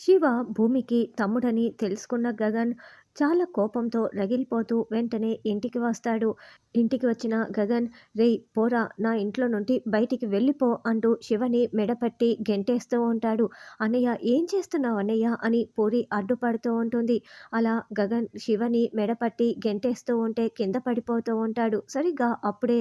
శివ భూమికి తమ్ముడని తెలుసుకున్న గగన్ చాలా కోపంతో రగిలిపోతూ వెంటనే ఇంటికి వస్తాడు. ఇంటికి వచ్చిన గగన్ రే పోరా నా ఇంట్లో నుండి బయటికి వెళ్ళిపో అంటూ శివని మెడపట్టి గెంటేస్తూ ఉంటాడు. అన్నయ్య ఏం చేస్తున్నావు అన్నయ్య? అని పూరి అడ్డుపడుతూ ఉంటుంది. అలా గగన్ శివని మెడపట్టి గెంటేస్తూ ఉంటే కింద పడిపోతూ ఉంటాడు. సరిగ్గా అప్పుడే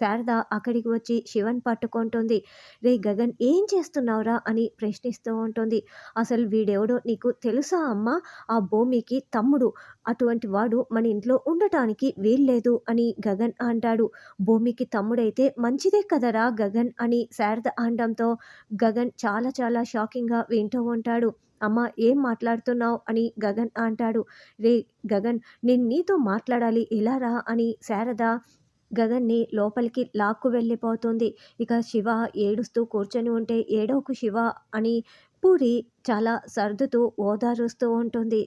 శారద అక్కడికి వచ్చి శివన్ పట్టుకుంటుంది. రే గగన్ ఏం చేస్తున్నావురా? అని ప్రశ్నిస్తూ ఉంటుంది. అసలు వీడెవడో నీకు తెలుసా అమ్మా? ఆ భూమికి తమ్ముడు. అటువంటి వాడు మన ఇంట్లో ఉండటానికి వీల్లేదు అని గగన్ అంటాడు. భూమికి తమ్ముడైతే మంచిదే కదరా గగన్? అని శారద అనడంతో గగన్ చాలా చాలా షాకింగ్గా వింటూ ఉంటాడు. అమ్మ ఏం మాట్లాడుతున్నావు? అని గగన్ అంటాడు. రే గగన్ నేను నీతో మాట్లాడాలి. ఇలా రా అని శారద గగన్ని లోపలికి లాక్కు వెళ్ళిపోతుంది. ఇక శివ ఏడుస్తూ కూర్చొని ఉంటే ఏడోకు శివ అని పూరి చాలా సర్దుతూ ఓదారుస్తూ ఉంటుంది.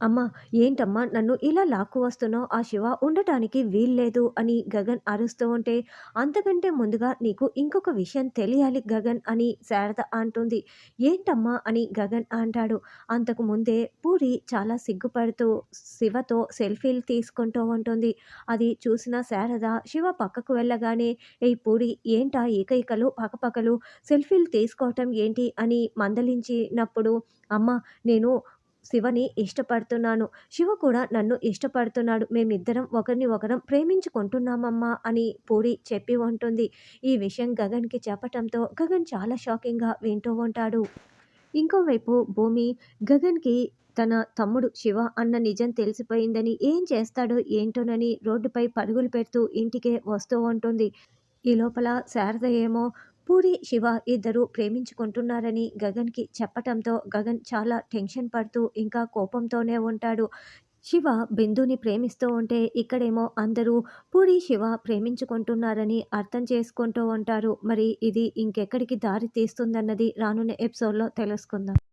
అమ్మా ఏంటమ్మా నన్ను ఇలా లాక్కు వస్తున్నావు? ఆ శివ ఉండటానికి వీల్లేదు అని గగన్ అరుస్తూ ఉంటే అంతకంటే ముందుగా నీకు ఇంకొక విషయం తెలియాలి గగన్ అని శారద అంటుంది. ఏంటమ్మా అని గగన్ అంటాడు. అంతకు ముందే పూరి చాలా సిగ్గుపడుతూ శివతో సెల్ఫీలు తీసుకుంటూ ఉంటుంది. అది చూసిన శారద శివ పక్కకు వెళ్ళగానే ఏ పూరి ఏంటా ఏకైకలు పక్కపక్కలు సెల్ఫీలు తీసుకోవటం ఏంటి? అని మందలించినప్పుడు అమ్మ నేను శివని ఇష్టపడుతున్నాను. శివ కూడా నన్ను ఇష్టపడుతున్నాడు. మేమిద్దరం ఒకరిని ఒకరం ప్రేమించుకుంటున్నామమ్మా అని పూరి చెప్పి ఉంటుంది. ఈ విషయం గగన్కి చెప్పటంతో గగన్ చాలా షాకింగ్గా వింటూ ఉంటాడు. ఇంకోవైపు భూమి గగన్కి తన తమ్ముడు శివ అన్న నిజం తెలిసిపోయిందని ఏం చేస్తాడో ఏంటోనని రోడ్డుపై పరుగులు పెడుతూ ఇంటికే వస్తూ ఉంటుంది. ఈ లోపల శారద ఏమో పూరి శివ ఇద్దరు ప్రేమించుకుంటున్నారని గగన్కి చెప్పటంతో గగన్ చాలా టెన్షన్ పడుతూ ఇంకా కోపంతోనే ఉంటాడు. శివ బిందుని ప్రేమిస్తూ ఉంటే ఇక్కడేమో అందరూ పూరి శివ ప్రేమించుకుంటున్నారని అర్థం చేసుకుంటూ ఉంటారు. మరి ఇది ఇంకెక్కడికి దారి తీస్తుందన్నది రానున్న ఎపిసోడ్లో తెలుసుకుందాం.